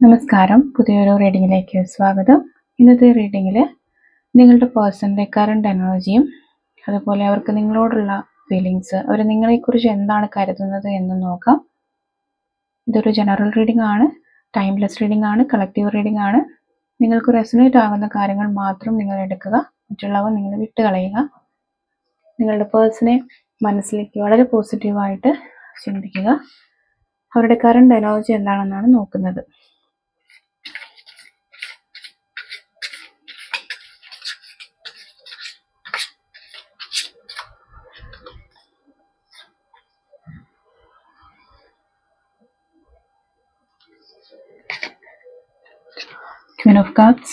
നമസ്കാരം. പുതിയൊരു റീഡിങ്ങിലേക്ക് സ്വാഗതം. ഇന്നത്തെ റീഡിങ്ങിൽ നിങ്ങളുടെ പേഴ്സണിന്റെ കറണ്ട് എനർജിയും അതുപോലെ അവർക്ക് നിങ്ങളോടുള്ള ഫീലിങ്സ് അവർ നിങ്ങളെക്കുറിച്ച് എന്താണ് കരുതുന്നത് എന്ന് നോക്കാം. ഇതൊരു ജനറൽ റീഡിംഗ് ആണ് ടൈംലെസ് റീഡിംഗ് ആണ് കളക്റ്റീവ് റീഡിംഗ് ആണ്. നിങ്ങൾക്ക് റെസനേറ്റ് ആകുന്ന കാര്യങ്ങൾ മാത്രം നിങ്ങൾ എടുക്കുക മറ്റുള്ളവ നിങ്ങൾ വിട്ട് കളയുക നിങ്ങളുടെ പേഴ്സണെ മനസ്സിലേക്ക് വളരെ പോസിറ്റീവായിട്ട് ചിന്തിക്കുക. അവരുടെ കറണ്ട് എനർജി എന്താണെന്നാണ് നോക്കുന്നത്. Queen of Cups,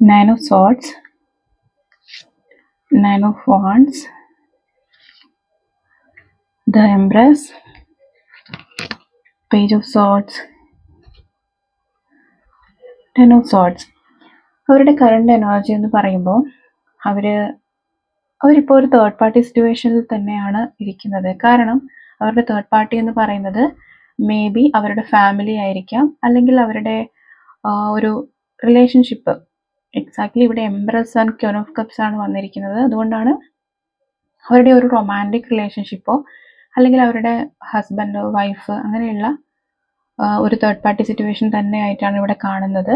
Nine of Swords, Nine of Wands, the Empress, Page of Swords, Ten of Swords. അവരുടെ കറണ്ട് എനർജി എന്ന് പറയുമ്പോൾ അവർ അവരിപ്പോൾ ഒരു തേർഡ് പാർട്ടി സിറ്റുവേഷനിൽ തന്നെയാണ് ഇരിക്കുന്നത്. കാരണം അവരുടെ തേർഡ് പാർട്ടി എന്ന് പറയുന്നത് മേ ബി അവരുടെ ഫാമിലി ആയിരിക്കാം. അല്ലെങ്കിൽ അവരുടെ ഒരു റിലേഷൻഷിപ്പ് എക്സാക്ട്ലി ഇവിടെ embrace and queen of cups ആണ് വന്നിരിക്കുന്നത്. അതുകൊണ്ടാണ് അവരുടെ ഒരു റൊമാന്റിക് റിലേഷൻഷിപ്പോ അല്ലെങ്കിൽ അവരുടെ ഹസ്ബൻഡ് വൈഫ് അങ്ങനെയുള്ള ഒരു തേർഡ് പാർട്ടി സിറ്റുവേഷൻ തന്നെ ആയിട്ടാണ് ഇവിടെ കാണുന്നത്.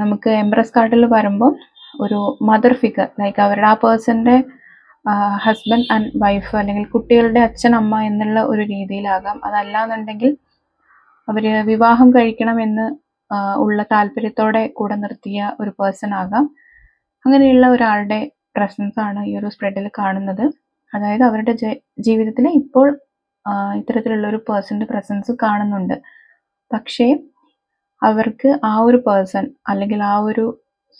നമുക്ക് എംബ്രസ് കാർഡിൽ വരുമ്പോൾ ഒരു മദർ ഫിഗർ ലൈക്ക് അവരുടെ ആ പേഴ്സന്റെ ഹസ്ബൻഡ് ആൻഡ് വൈഫ് അല്ലെങ്കിൽ കുട്ടികളുടെ അച്ഛൻ അമ്മ എന്നുള്ള ഒരു രീതിയിലാകാം. അതല്ലാന്നുണ്ടെങ്കിൽ അവർ വിവാഹം കഴിക്കണം എന്ന് ഉള്ള താല്പര്യത്തോടെ കൂടെ നിർത്തിയ ഒരു പേഴ്സൺ ആകാം. അങ്ങനെയുള്ള ഒരാളുടെ പ്രസൻസ് ആണ് ഈ ഒരു സ്പ്രെഡിൽ കാണുന്നത്. അതായത് അവരുടെ ജീവിതത്തിൽ ഇപ്പോൾ ഇത്തരത്തിലുള്ള ഒരു പേഴ്സന്റെ പ്രസൻസ് കാണുന്നുണ്ട്. പക്ഷേ അവർക്ക് ആ ഒരു പേഴ്സൺ അല്ലെങ്കിൽ ആ ഒരു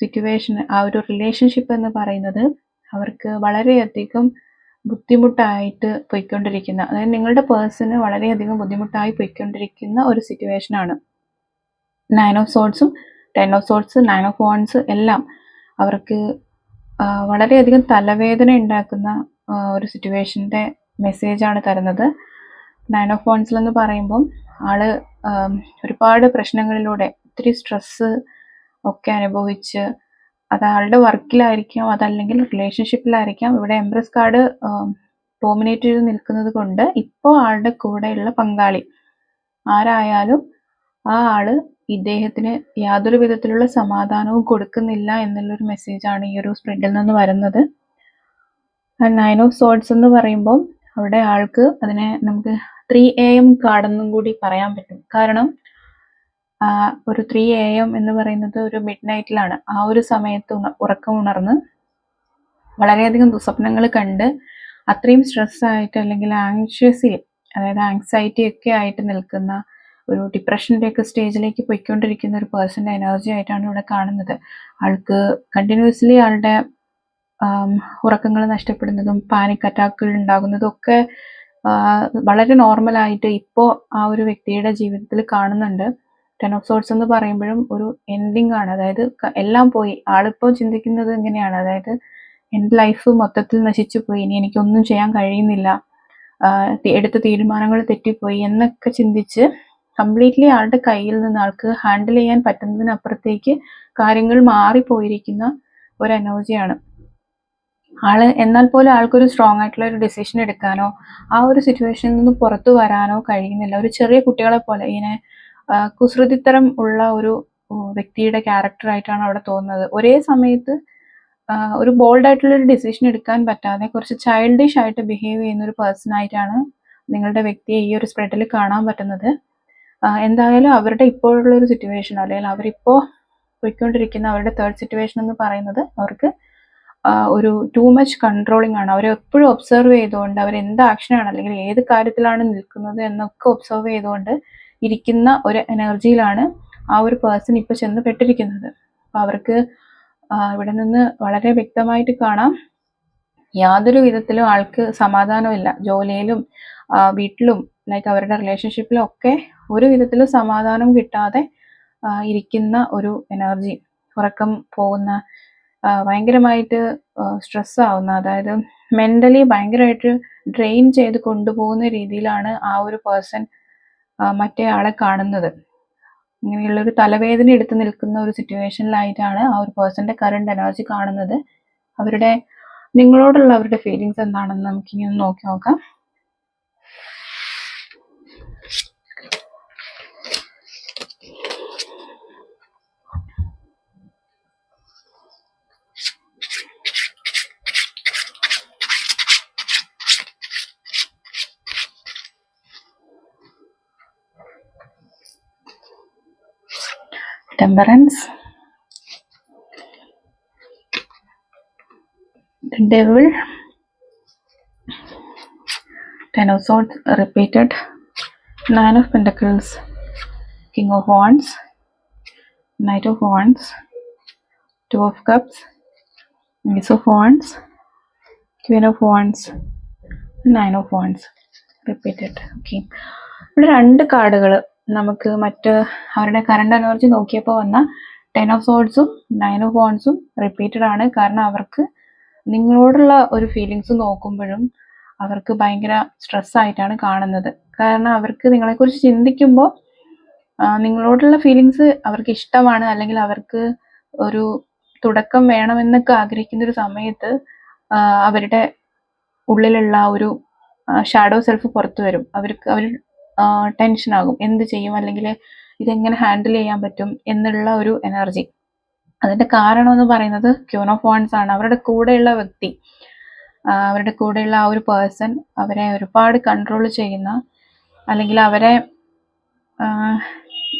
സിറ്റുവേഷൻ ആ ഒരു റിലേഷൻഷിപ്പ് എന്ന് പറയുന്നത് അവർക്ക് വളരെയധികം ബുദ്ധിമുട്ടായിട്ട് പോയിക്കൊണ്ടിരിക്കുന്ന അതായത് നിങ്ങളുടെ പേഴ്സണ് വളരെയധികം ബുദ്ധിമുട്ടായി പോയിക്കൊണ്ടിരിക്കുന്ന ഒരു സിറ്റുവേഷൻ ആണ്. Nine of സോട്ട്സും ten of swords nine of wands എല്ലാം അവർക്ക് വളരെയധികം തലവേദന ഉണ്ടാക്കുന്ന ഒരു സിറ്റുവേഷന്റെ മെസ്സേജാണ് തരുന്നത്. നയൻ ഓഫ് വോൺസിൽ എന്ന് പറയുമ്പം ആൾ ഒരുപാട് പ്രശ്നങ്ങളിലൂടെ ഒത്തിരി സ്ട്രെസ്സ് ഒക്കെ അനുഭവിച്ച് അത് ആളുടെ വർക്കിലായിരിക്കാം അതല്ലെങ്കിൽ റിലേഷൻഷിപ്പിലായിരിക്കാം ഇവിടെ എംപ്രസ് കാർഡ് ഡോമിനേറ്റ് ചെയ്ത് നിൽക്കുന്നത് കൊണ്ട് ഇപ്പോൾ ആളുടെ കൂടെയുള്ള പങ്കാളി. ആരായാലും ആ ആൾ ഇദ്ദേഹത്തിന് യാതൊരു വിധത്തിലുള്ള സമാധാനവും കൊടുക്കുന്നില്ല എന്നുള്ളൊരു മെസ്സേജാണ് ഈ ഒരു സ്പ്രെഡിൽ നിന്ന് വരുന്നത്. നയൻ ഓഫ് സോഡ്സ് എന്ന് പറയുമ്പോൾ അവിടെ ആൾക്ക് അതിനെ നമുക്ക് ത്രീ എ എം കാർഡെന്നും കൂടി പറയാൻ പറ്റും. കാരണം ഒരു ത്രീ എ എം എന്ന് പറയുന്നത് ഒരു മിഡ് നൈറ്റിലാണ് ആ ഒരു സമയത്ത് ഉറക്കം ഉണർന്ന് വളരെയധികം ദുസ്വപ്നങ്ങൾ കണ്ട് അത്രയും സ്ട്രെസ് ആയിട്ട് അല്ലെങ്കിൽ ആങ്ഷ്യസി അതായത് ആങ്സൈറ്റി ഒക്കെ ആയിട്ട് നിൽക്കുന്ന ഒരു ഡിപ്രഷന്റെ ഒക്കെ സ്റ്റേജിലേക്ക് പോയിക്കൊണ്ടിരിക്കുന്ന ഒരു പേഴ്സന്റെ എനർജി ആയിട്ടാണ് ഇവിടെ കാണുന്നത്. ആൾക്ക് കണ്ടിന്യൂസ്ലി ആളുടെ ഉറക്കങ്ങൾ നഷ്ടപ്പെടുന്നതും പാനിക് അറ്റാക്കുകൾ ഉണ്ടാകുന്നതും ഒക്കെ വളരെ നോർമലായിട്ട് ഇപ്പോൾ ആ ഒരു വ്യക്തിയുടെ ജീവിതത്തിൽ കാണുന്നുണ്ട്. ടെൻ ഓഫ് സോട്ട്സ് എന്ന് പറയുമ്പോഴും ഒരു എൻഡിങ് ആണ്. അതായത് എല്ലാം പോയി. ആളിപ്പോൾ ചിന്തിക്കുന്നത് എങ്ങനെയാണ്? അതായത് എന്റെ ലൈഫ് മൊത്തത്തിൽ നശിച്ചു പോയി ഇനി എനിക്കൊന്നും ചെയ്യാൻ കഴിയുന്നില്ല. എടുത്ത തീരുമാനങ്ങൾ തെറ്റിപ്പോയി എന്നൊക്കെ ചിന്തിച്ച് കംപ്ലീറ്റ്ലി ആളുടെ കയ്യിൽ നിന്ന് ആൾക്ക് ഹാൻഡിൽ ചെയ്യാൻ പറ്റുന്നതിനപ്പുറത്തേക്ക് കാര്യങ്ങൾ മാറിപ്പോയിരിക്കുന്ന ഒരു എനർജിയാണ് ആൾ എന്നാൽ പോലും ആൾക്കൊരു സ്ട്രോങ് ആയിട്ടുള്ള ഒരു ഡിസിഷൻ എടുക്കാനോ ആ ഒരു സിറ്റുവേഷനിൽ നിന്ന് പുറത്തു വരാനോ കഴിയുന്നില്ല. ഒരു ചെറിയ കുട്ടികളെ പോലെ ഇങ്ങനെ കുസൃതിത്തരം ഉള്ള ഒരു വ്യക്തിയുടെ ക്യാരക്ടറായിട്ടാണ് അവിടെ തോന്നുന്നത്. ഒരേ സമയത്ത് ഒരു ബോൾഡ് ആയിട്ടുള്ള ഒരു ഡിസിഷൻ എടുക്കാൻ പറ്റാതെ കുറച്ച് ചൈൽഡിഷ് ആയിട്ട് ബിഹേവ് ചെയ്യുന്ന ഒരു പേഴ്സൺ ആയിട്ടാണ് നിങ്ങളുടെ വ്യക്തിയെ ഈ ഒരു സ്പ്രെഡിൽ കാണാൻ പറ്റുന്നത്. എന്തായാലും അവരുടെ ഇപ്പോഴുള്ള ഒരു സിറ്റുവേഷൻ അല്ലെങ്കിൽ അവരിപ്പോൾ പോയിക്കൊണ്ടിരിക്കുന്ന അവരുടെ തേർഡ് സിറ്റുവേഷൻ എന്ന് പറയുന്നത് അവർക്ക് ഒരു ടു മച്ച് കൺട്രോളിങ് ആണ്. അവരെ എപ്പോഴും ഒബ്സർവ് ചെയ്തുകൊണ്ട് അവർ എന്ത് ആക്ഷനാണ് അല്ലെങ്കിൽ ഏത് കാര്യത്തിലാണ് നിൽക്കുന്നത് എന്നൊക്കെ ഒബ്സർവ് ചെയ്തുകൊണ്ട് ഇരിക്കുന്ന ഒരു എനർജിയിലാണ് ആ ഒരു പേഴ്സൺ ഇപ്പോൾ ചെന്ന് പെട്ടിരിക്കുന്നത് അപ്പോൾ അവർക്ക് ഇവിടെ നിന്ന് വളരെ വ്യക്തമായിട്ട് കാണാം. യാതൊരു വിധത്തിലും ആൾക്ക് സമാധാനമില്ല. ജോലിയിലും വീട്ടിലും ലൈക്ക് അവരുടെ റിലേഷൻഷിപ്പിലും ഒക്കെ ഒരു വിധത്തിലും സമാധാനം കിട്ടാതെ ഇരിക്കുന്ന ഒരു എനർജി ഉറക്കം പോകുന്ന ഭയങ്കരമായിട്ട് സ്ട്രെസ് ആവുന്ന അതായത് മെന്റലി ഭയങ്കരമായിട്ട് ഡ്രെയിൻ ചെയ്ത് കൊണ്ടുപോകുന്ന രീതിയിലാണ് ആ ഒരു പേഴ്സൺ മറ്റേ ആളെ കാണുന്നത്. ഇങ്ങനെയുള്ള ഒരു തലവേദന എടുത്ത് നിൽക്കുന്ന ഒരു സിറ്റുവേഷനിലായിട്ടാണ് ആ ഒരു പേഴ്സന്റെ കറണ്ട് എനർജി കാണുന്നത്. അവരുടെ നിങ്ങളോടുള്ള അവരുടെ ഫീലിങ്സ് എന്താണെന്ന് നമുക്കിനി ഒന്ന് നോക്കി നോക്കാം. Temperance the devil ten of swords repeated nine of pentacles king of wands knight of wands two of cups ace of wands queen of wands nine of wands repeated okay ഇവിടെ രണ്ട് കാർഡുകൾ നമുക്ക് മറ്റ് അവരുടെ കറണ്ട് എനർജി നോക്കിയപ്പോൾ വന്ന ten of സോഡ്സും nine of വോൺസും റിപ്പീറ്റഡ് ആണ്. കാരണം അവർക്ക് നിങ്ങളോടുള്ള ഒരു ഫീലിങ്സ് നോക്കുമ്പോഴും അവർക്ക് ഭയങ്കര സ്ട്രെസ് ആയിട്ടാണ് കാണുന്നത്. കാരണം അവർക്ക് നിങ്ങളെക്കുറിച്ച് ചിന്തിക്കുമ്പോൾ നിങ്ങളോടുള്ള ഫീലിങ്സ് അവർക്ക് ഇഷ്ടമാണ്. അല്ലെങ്കിൽ അവർക്ക് ഒരു തുടക്കം വേണമെന്നൊക്കെ ആഗ്രഹിക്കുന്ന ഒരു സമയത്ത് അവരുടെ ഉള്ളിലുള്ള ഒരു ഷാഡോ സെൽഫ് പുറത്തു വരും. അവർക്ക് അവർ ടെൻഷൻ ആകും എന്ത് ചെയ്യും? അല്ലെങ്കിൽ ഇതെങ്ങനെ ഹാൻഡിൽ ചെയ്യാൻ പറ്റും എന്നുള്ള ഒരു എനർജി. അതിന്റെ കാരണം എന്ന് പറയുന്നത് വോൺസ് ആണ്. അവരുടെ കൂടെയുള്ള വ്യക്തി അവരുടെ കൂടെയുള്ള ആ ഒരു പേഴ്സൺ അവരെ ഒരുപാട് കൺട്രോൾ ചെയ്യുന്ന അല്ലെങ്കിൽ അവരെ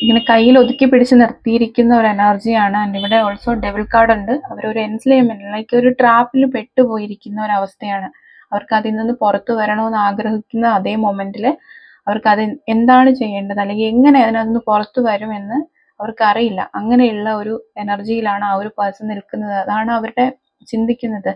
ഇങ്ങനെ കയ്യിൽ ഒതുക്കി പിടിച്ച് നിർത്തിയിരിക്കുന്ന ഒരു എനർജിയാണ് ആൻഡ് ഇവിടെ ഓൾസോ ഡെവിൽ കാർഡ് ഉണ്ട്. അവരൊരു എൻസ്ലേമെന്റ് ലൈക്ക് ഒരു ട്രാപ്പിൽ പെട്ടുപോയിരിക്കുന്ന ഒരു അവസ്ഥയാണ്. അവർക്ക് അതിൽ നിന്ന് പുറത്തു വരണമെന്ന് ആഗ്രഹിക്കുന്ന അതേ മൊമെന്റിൽ അവർക്ക് അത് എന്താണ് ചെയ്യേണ്ടത്? അല്ലെങ്കിൽ എങ്ങനെ അതിനകത്തുനിന്ന് പുറത്തു വരുമെന്ന് അവർക്ക് അറിയില്ല അങ്ങനെയുള്ള ഒരു എനർജിയിലാണ് ആ ഒരു പേഴ്സൺ നിൽക്കുന്നത്. അതാണ് അവരുടെ ചിന്തിക്കുന്നത്.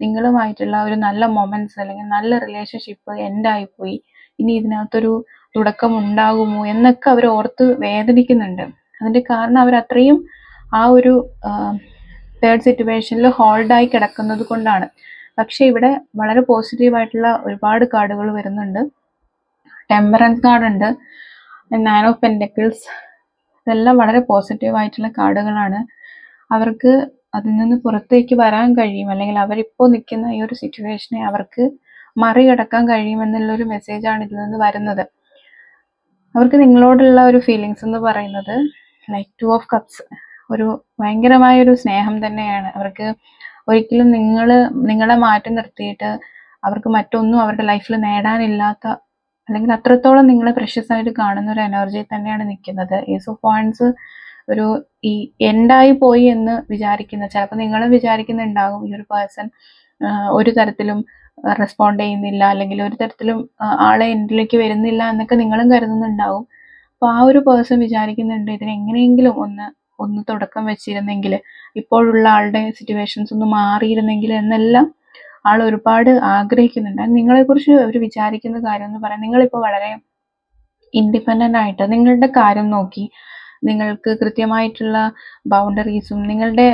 നിങ്ങളുമായിട്ടുള്ള ഒരു നല്ല മൊമെന്റ്സ് അല്ലെങ്കിൽ നല്ല റിലേഷൻഷിപ്പ് എൻഡായി പോയി ഇനി ഇതിനകത്തൊരു തുടക്കം ഉണ്ടാകുമോ എന്നൊക്കെ അവർ ഓർത്ത് വേദനിക്കുന്നുണ്ട്. അതിന്റെ കാരണം അവർ അത്രയും ആ ഒരു തേർഡ് സിറ്റുവേഷനിൽ ഹോൾഡായി കിടക്കുന്നത് കൊണ്ടാണ്. പക്ഷെ ഇവിടെ വളരെ പോസിറ്റീവായിട്ടുള്ള ഒരുപാട് കാർഡുകൾ വരുന്നുണ്ട്. ടെമ്പറൻസ് കാർഡ് ഉണ്ട്. നയൻ ഓഫ് പെൻഡക്കിൾസ് ഇതെല്ലാം വളരെ പോസിറ്റീവ് ആയിട്ടുള്ള കാർഡുകളാണ്. അവർക്ക് അതിൽ നിന്ന് പുറത്തേക്ക് വരാൻ കഴിയും. അല്ലെങ്കിൽ അവരിപ്പോൾ നിൽക്കുന്ന ഈ ഒരു സിറ്റുവേഷനെ അവർക്ക് മറികടക്കാൻ കഴിയുമെന്നുള്ളൊരു മെസ്സേജാണ് ഇതിൽ നിന്ന് വരുന്നത്. അവർക്ക് നിങ്ങളോടുള്ള ഒരു ഫീലിങ്സ് എന്ന് പറയുന്നത് ലൈക്ക് ടു ഓഫ് കപ്സ് ഒരു ഭയങ്കരമായ ഒരു സ്നേഹം തന്നെയാണ്. അവർക്ക് ഒരിക്കലും നിങ്ങൾ നിങ്ങളെ മാറ്റി നിർത്തിയിട്ട് അവർക്ക് മറ്റൊന്നും അവരുടെ ലൈഫിൽ നേടാനില്ലാത്ത അല്ലെങ്കിൽ അത്രത്തോളം നിങ്ങളെ പ്രഷ്യസ് ആയിട്ട് കാണുന്ന ഒരു എനർജി തന്നെയാണ് നിൽക്കുന്നത്. ഏസ് ഓഫ് പോയിന്റ്സ് ഒരു ഈ എൻഡായി പോയി എന്ന് വിചാരിക്കുന്ന ചിലപ്പോൾ നിങ്ങൾ വിചാരിക്കുന്നുണ്ടാകും ഈ ഒരു പേഴ്സൺ ഒരു തരത്തിലും റെസ്പോണ്ട് ചെയ്യുന്നില്ല അല്ലെങ്കിൽ ഒരു തരത്തിലും ആളെ എൻഡിലേക്ക് വരുന്നില്ല എന്നൊക്കെ നിങ്ങളും കരുതുന്നുണ്ടാവും അപ്പോൾ ആ ഒരു പേഴ്സൺ വിചാരിക്കുന്നുണ്ട് ഇതിനെങ്ങനെയെങ്കിലും ഒന്ന് ഒന്ന് തുടക്കം വെച്ചിരുന്നെങ്കിൽ ഇപ്പോഴുള്ള ആളുടെ സിറ്റുവേഷൻസ് ഒന്ന് മാറിയിരുന്നെങ്കിൽ എന്നെല്ലാം ആൾ ഒരുപാട് ആഗ്രഹിക്കുന്നുണ്ട്. നിങ്ങളെക്കുറിച്ച് അവർ വിചാരിക്കുന്ന കാര്യം എന്ന് പറയാൻ നിങ്ങളിപ്പോൾ വളരെ ഇൻഡിപെൻഡന്റ് ആയിട്ട് നിങ്ങളുടെ കാര്യം നോക്കി നിങ്ങൾക്ക് കൃത്യമായിട്ടുള്ള ബൗണ്ടറീസും നിങ്ങളുടെ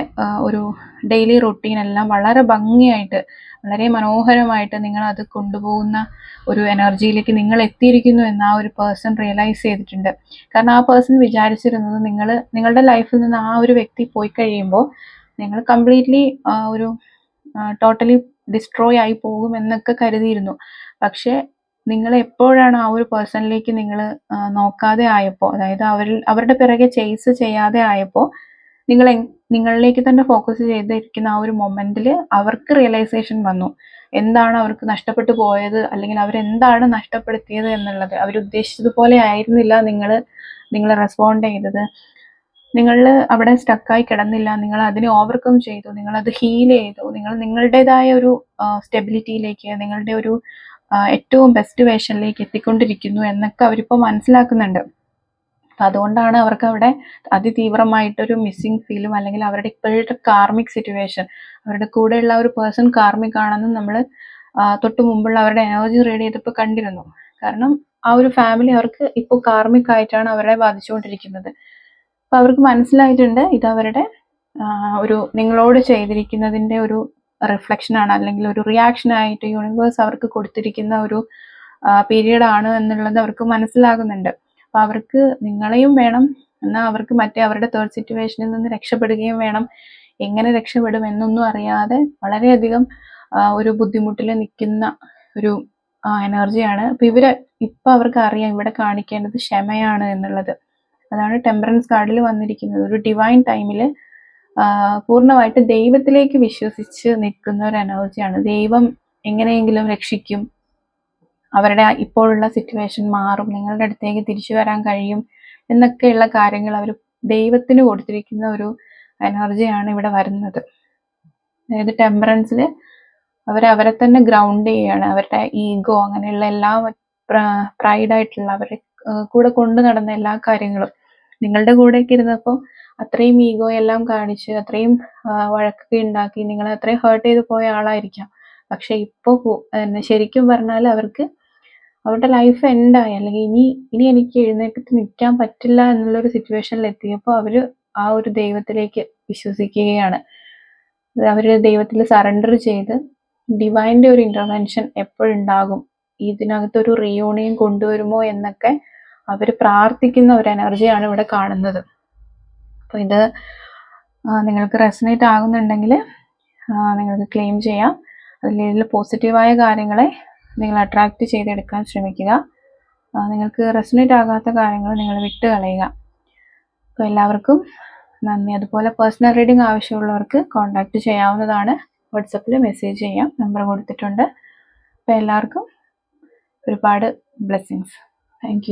ഒരു ഡെയിലി റൊട്ടീൻ എല്ലാം വളരെ ഭംഗിയായിട്ട് വളരെ മനോഹരമായിട്ട് നിങ്ങൾ അത് കൊണ്ടുപോകുന്ന ഒരു എനർജിയിലേക്ക് നിങ്ങൾ എത്തിയിരിക്കുന്നു എന്ന് ആ ഒരു പേഴ്സൺ റിയലൈസ് ചെയ്തിട്ടുണ്ട്. കാരണം ആ പേഴ്സൺ വിചാരിച്ചിരുന്നത് നിങ്ങൾ നിങ്ങളുടെ ലൈഫിൽ നിന്ന് ആ ഒരു വ്യക്തി പോയി കഴിയുമ്പോൾ നിങ്ങൾ കംപ്ലീറ്റ്ലി ഒരു ടോട്ടലി ഡിസ്ട്രോയ് ആയി പോകും എന്നൊക്കെ കരുതിയിരുന്നു. പക്ഷേ നിങ്ങൾ എപ്പോഴാണ് ആ ഒരു പേഴ്സണിലേക്ക് നിങ്ങൾ നോക്കാതെ ആയപ്പോൾ അതായത് അവരിൽ അവരുടെ പിറകെ ചേസ് ചെയ്യാതെ ആയപ്പോൾ നിങ്ങൾ നിങ്ങളിലേക്ക് തന്നെ ഫോക്കസ് ചെയ്തിരിക്കുന്ന ആ ഒരു മൊമെന്റിൽ അവർക്ക് റിയലൈസേഷൻ വന്നു. എന്താണ് അവർക്ക് നഷ്ടപ്പെട്ടു പോയത്? അല്ലെങ്കിൽ അവരെന്താണ് നഷ്ടപ്പെടുത്തിയത് എന്നുള്ളത്? അവരുദ്ദേശിച്ചതുപോലെ ആയിരുന്നില്ല നിങ്ങൾ നിങ്ങൾ റെസ്പോണ്ട് ചെയ്തത്. നിങ്ങൾ അവിടെ സ്റ്റക്കായി കിടന്നില്ല. നിങ്ങൾ അതിനെ ഓവർകം ചെയ്തു. നിങ്ങൾ അത് ഹീൽ ചെയ്തു. നിങ്ങൾ നിങ്ങളുടേതായ ഒരു സ്റ്റെബിലിറ്റിയിലേക്ക് നിങ്ങളുടെ ഒരു ഏറ്റവും ബെസ്റ്റ് വേഷനിലേക്ക് എത്തിക്കൊണ്ടിരിക്കുന്നു എന്നൊക്കെ അവരിപ്പോൾ മനസ്സിലാക്കുന്നുണ്ട്. അപ്പം അതുകൊണ്ടാണ് അവർക്ക് അവിടെ അതിതീവ്രമായിട്ടൊരു മിസ്സിങ് ഫീലും അല്ലെങ്കിൽ അവരുടെ ഇപ്പോഴത്തെ കാർമിക് സിറ്റുവേഷൻ അവരുടെ കൂടെയുള്ള ഒരു പേഴ്സൺ കാർമിക് ആണെന്ന് നമ്മൾ തൊട്ട് മുമ്പുള്ള അവരുടെ എനർജി റീഡ് ചെയ്തപ്പോൾ കണ്ടിരുന്നു. കാരണം ആ ഒരു ഫാമിലി അവർക്ക് ഇപ്പോൾ കാർമിക് ആയിട്ടാണ് അവരെ ബാധിച്ചുകൊണ്ടിരിക്കുന്നത്. അപ്പോൾ അവർക്ക് മനസ്സിലായിട്ടുണ്ട് ഇത് അവരുടെ ഒരു നിങ്ങളോട് ചെയ്തിരിക്കുന്നതിന്റെ ഒരു റിഫ്ലക്ഷൻ ആണ് അല്ലെങ്കിൽ ഒരു റിയാക്ഷൻ ആയിട്ട് യൂണിവേഴ്സ് അവർക്ക് കൊടുത്തിരിക്കുന്ന ഒരു പീരീഡ് ആണ് എന്നുള്ളത് അവർക്ക് മനസ്സിലാകുന്നുണ്ട്. അപ്പോൾ അവർക്ക് നിങ്ങളെയും വേണം എന്നാൽ അവർക്ക് മറ്റേ അവരുടെ തേർഡ് സിറ്റുവേഷനിൽ നിന്ന് രക്ഷപ്പെടുകയും വേണം. എങ്ങനെ രക്ഷപ്പെടും എന്നൊന്നും അറിയാതെ വളരെയധികം ഒരു ബുദ്ധിമുട്ടിൽ നിൽക്കുന്ന ഒരു എനർജിയാണ് അപ്പോൾ ഇവർ ഇപ്പം അവർക്ക് അറിയാം ഇവിടെ കാണിക്കേണ്ടത് ക്ഷമയാണ് എന്നുള്ളത്. അതാണ് ടെമ്പറൻസ് കാർഡിൽ വന്നിരിക്കുന്നത്. ഒരു ഡിവൈൻ ടൈമിൽ പൂർണമായിട്ട് ദൈവത്തിലേക്ക് വിശ്വസിച്ച് നിൽക്കുന്ന ഒരു എനർജിയാണ് ദൈവം എങ്ങനെയെങ്കിലും രക്ഷിക്കും. അവരുടെ ഇപ്പോഴുള്ള സിറ്റുവേഷൻ മാറും. നിങ്ങളുടെ അടുത്തേക്ക് തിരിച്ചു വരാൻ കഴിയും എന്നൊക്കെയുള്ള കാര്യങ്ങൾ അവർ ദൈവത്തിന് കൊടുത്തിരിക്കുന്ന ഒരു എനർജിയാണ് ഇവിടെ വരുന്നത്. അതായത് ടെമ്പറൻസിൽ അവരെ തന്നെ ഗ്രൗണ്ട് ചെയ്യുകയാണ് അവരുടെ ഈഗോ അങ്ങനെയുള്ള എല്ലാ പ്രൈഡായിട്ടുള്ള അവരുടെ കൂടെ കൊണ്ടു നടന്ന എല്ലാ കാര്യങ്ങളും. നിങ്ങളുടെ കൂടെയൊക്കെ ഇരുന്നപ്പോൾ അത്രയും ഈഗോ എല്ലാം കാണിച്ച് അത്രയും വഴക്കൊക്കെ ഉണ്ടാക്കി നിങ്ങളെ അത്രയും ഹേർട്ട് ചെയ്ത് പോയ ആളായിരിക്കാം. പക്ഷെ ഇപ്പോൾ ശരിക്കും പറഞ്ഞാൽ അവർക്ക് അവരുടെ ലൈഫ് എൻഡായി അല്ലെങ്കിൽ ഇനി ഇനി എനിക്ക് എഴുന്നേറ്റ് നിൽക്കാൻ പറ്റില്ല എന്നുള്ളൊരു സിറ്റുവേഷനിൽ എത്തിയപ്പോൾ അവർ ആ ഒരു ദൈവത്തിലേക്ക് വിശ്വസിക്കുകയാണ്. അവർ ദൈവത്തിൽ സറണ്ടർ ചെയ്ത് ഡിവൈന്റെ ഒരു ഇന്റർവെൻഷൻ എപ്പോഴുണ്ടാകും. ഇതിനകത്തൊരു റിയൂണിയൻ കൊണ്ടുവരുമോ എന്നൊക്കെ അവർ പ്രാർത്ഥിക്കുന്ന ഒരു എനർജിയാണ് ഇവിടെ കാണുന്നത്. അപ്പോൾ ഇത് നിങ്ങൾക്ക് റെസനേറ്റ് ആകുന്നുണ്ടെങ്കിൽ നിങ്ങൾക്ക് ക്ലെയിം ചെയ്യാം. അതിൽ പോസിറ്റീവായ കാര്യങ്ങളെ നിങ്ങൾ അട്രാക്റ്റ് ചെയ്തെടുക്കാൻ ശ്രമിക്കുക. നിങ്ങൾക്ക് റെസനേറ്റ് ആകാത്ത കാര്യങ്ങൾ നിങ്ങൾ വിട്ട് കളയുക അപ്പോൾ എല്ലാവർക്കും നന്ദി. അതുപോലെ പേഴ്സണൽ റീഡിംഗ് ആവശ്യമുള്ളവർക്ക് കോൺടാക്റ്റ് ചെയ്യാവുന്നതാണ്. വാട്സപ്പിൽ മെസ്സേജ് ചെയ്യാം. നമ്പർ കൊടുത്തിട്ടുണ്ട്. അപ്പോൾ എല്ലാവർക്കും ഒരുപാട് ബ്ലെസ്സിങ്സ്. താങ്ക്